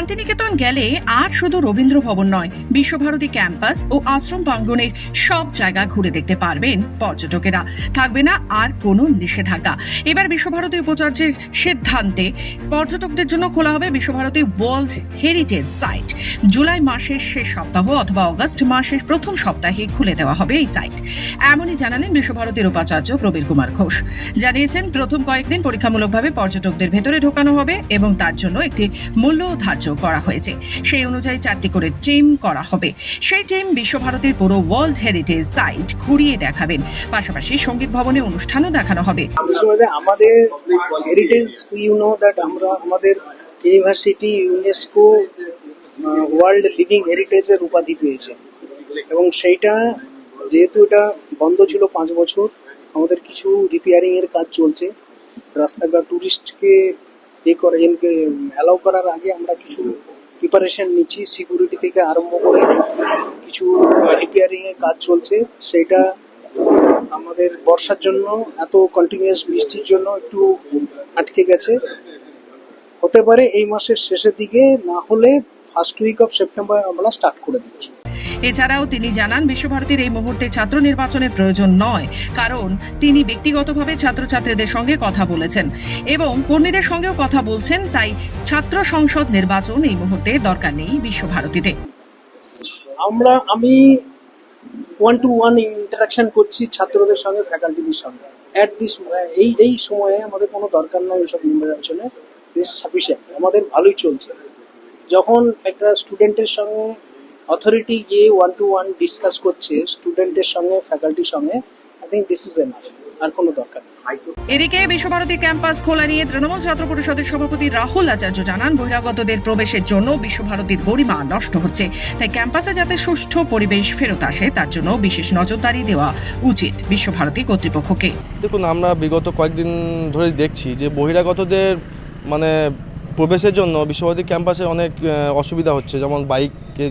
শান্তিনিকেতন গেলে আর শুধু রবীন্দ্র ভবন নয়, বিশ্বভারতী ক্যাম্পাস ও আশ্রম প্রাঙ্গণের সব জায়গা ঘুরে দেখতে পারবেন পর্যটকেরা। থাকবে না আর কোনো নিষেধাজ্ঞা। এবার বিশ্বভারতী উপাচার্যের সিদ্ধান্তে পর্যটকদের জন্য খোলা হবে Visva Bharati world heritage site. July মাসের শেষ সপ্তাহ অথবা অগস্ট মাসের প্রথম সপ্তাহে খুলে দেওয়া হবে এই সাইট। এমনই জানালেন বিশ্বভারতীর উপাচার্য প্রবীর কুমার ঘোষ। জানিয়েছেন, প্রথম কয়েকদিন পরীক্ষামূলকভাবে পর্যটকদের ভেতরে ঢোকানো হবে এবং তার জন্য একটি মূল্য ধার্য করা হয়েছে। সেই অনুযায়ী চারটি করে টিম করা হবে। সেই টিম বিশ্বভারতীর পুরো ওয়ার্ল্ড হেরিটেজ সাইট ঘুরিয়ে দেখাবেন। পাশাপাশি সংগীত ভবনে অনুষ্ঠানও দেখানো হবে। আমাদের হেরিটেজ ইউ নো দ্যাট আমরা, আমাদের ইউনিভার্সিটি ইউনেস্কো ওয়ার্ল্ড লিভিং হেরিটেজের উপাধি পেয়েছে। এবং সেইটা যেহেতু এটা বন্ধ ছিল পাঁচ বছর, আমাদের কিছু রিপেয়ারিং এর কাজ চলছে। রাস্তাঘাট টুরিস্টকে এ করে এনকে অ্যালাউ করার আগে আমরা কিছু প্রিপারেশন নিচ্ছি সিকিউরিটি থেকে আরম্ভ করে কিছু রিপেয়ারিং এর কাজ চলছে। সেটা আমাদের বর্ষার জন্য, এত কন্টিনিউয়াস বৃষ্টির জন্য একটু আটকে গেছে। হতে পারে এই মাসের শেষের দিকে, না হলে ফার্স্ট উইক অফ সেপ্টেম্বর আমরা স্টার্ট করে দিচ্ছি। এছাড়াও তিনি জানান, বিশ্বভারতীর এই মুহূর্তে ছাত্র নির্বাচনের প্রয়োজন নয়, কারণ তিনি ব্যক্তিগতভাবে ছাত্রছাত্রীদের সঙ্গে কথা বলেছেন এবং কর্মীদের সঙ্গেও কথা বলছেন, তাই ছাত্র সংসদ নির্বাচন এই মুহূর্তে দরকার নেই বিশ্বভারতীতে। আমরা, আমি ওয়ান টু ওয়ান ইন্টারাকশন করছি ছাত্রদের সঙ্গে ফ্যাকাল্টিদের সঙ্গে। অ্যাট দিস এই এই সময়ে আমাদের কোনো দরকার নয় এসব নির্বাচনে দিস সাফিসিয়েন্ট আমাদের ভালোই চলছে। যখন একটা স্টুডেন্টের সঙ্গে অথরিটি গিয়ে ওয়ান টু ওয়ান ডিসকাস করছে স্টুডেন্টের সঙ্গে ফ্যাকাল্টির সঙ্গে I think this is enough আর কোনো দরকার এদিকে বিশ্বভারতী ক্যাম্পাস খোলা নিয়ে তৃণমূল ছাত্র পরিষদের সভাপতি রাহুল আচার্য জানান বহিরাগতদের প্রবেশের জন্য বিশ্বভারতীর গরিমা নষ্ট হচ্ছে। তাই ক্যাম্পাসে যাতে সুষ্ঠু পরিবেশ ফেরত আসে তার জন্য বিশেষ নজরদারি দেওয়া উচিত বিশ্বভারতী কর্তৃপক্ষকে। দেখুন আমরা বিগত কয়েকদিন ধরে দেখছি যে বহিরাগতদের মানে প্রবেশের জন্য বিশ্বভারতী ক্যাম্পাসে অনেক অসুবিধা হচ্ছে। যেমন বাইকে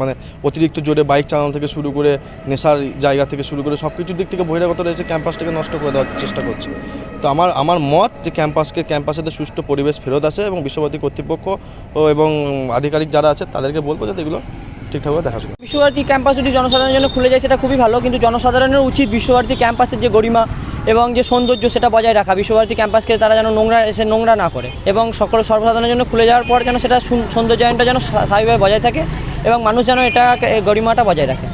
মানে অতিরিক্ত জোরে বাইক চালানো থেকে শুরু করে নেশার জায়গা থেকে শুরু করে সব কিছুর দিক থেকে বহিরাগতরা এসে ক্যাম্পাসটাকে নষ্ট করে দেওয়ার চেষ্টা করছে তো আমার আমার মত যে ক্যাম্পাসকে ক্যাম্পাসেতে সুষ্ঠু পরিবেশ ফেরত আসে এবং বিশ্বভারতী কর্তৃপক্ষ এবং আধিকারিক যারা আছে তাদেরকে বলব যাতে এগুলো ঠিকঠাকভাবে দেখাশোনা। বিশ্বভারতী ক্যাম্পাস যদি জনসাধারণের জন্য খুলে যায় সেটা খুবই ভালো, কিন্তু জনসাধারণের উচিত বিশ্বভারতী ক্যাম্পাসের যে গরিমা এবং যে সৌন্দর্য সেটা বজায় রাখা, বিশ্বভারতী ক্যাম্পাসকে তারা যেন নোংরা এসে নোংরা না করে এবং সকল সর্বসাধারণের জন্য খুলে যাওয়ার পর যেন সেটা সুন- সৌন্দর্যায়নটা যেন স্বাভাবিকভাবে বজায় থাকে এবং মানুষ যেন এটা গরিমাটা বজায় রাখে।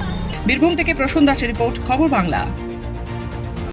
বীরভূম থেকে প্রসূন দাসের রিপোর্ট খবর বাংলা।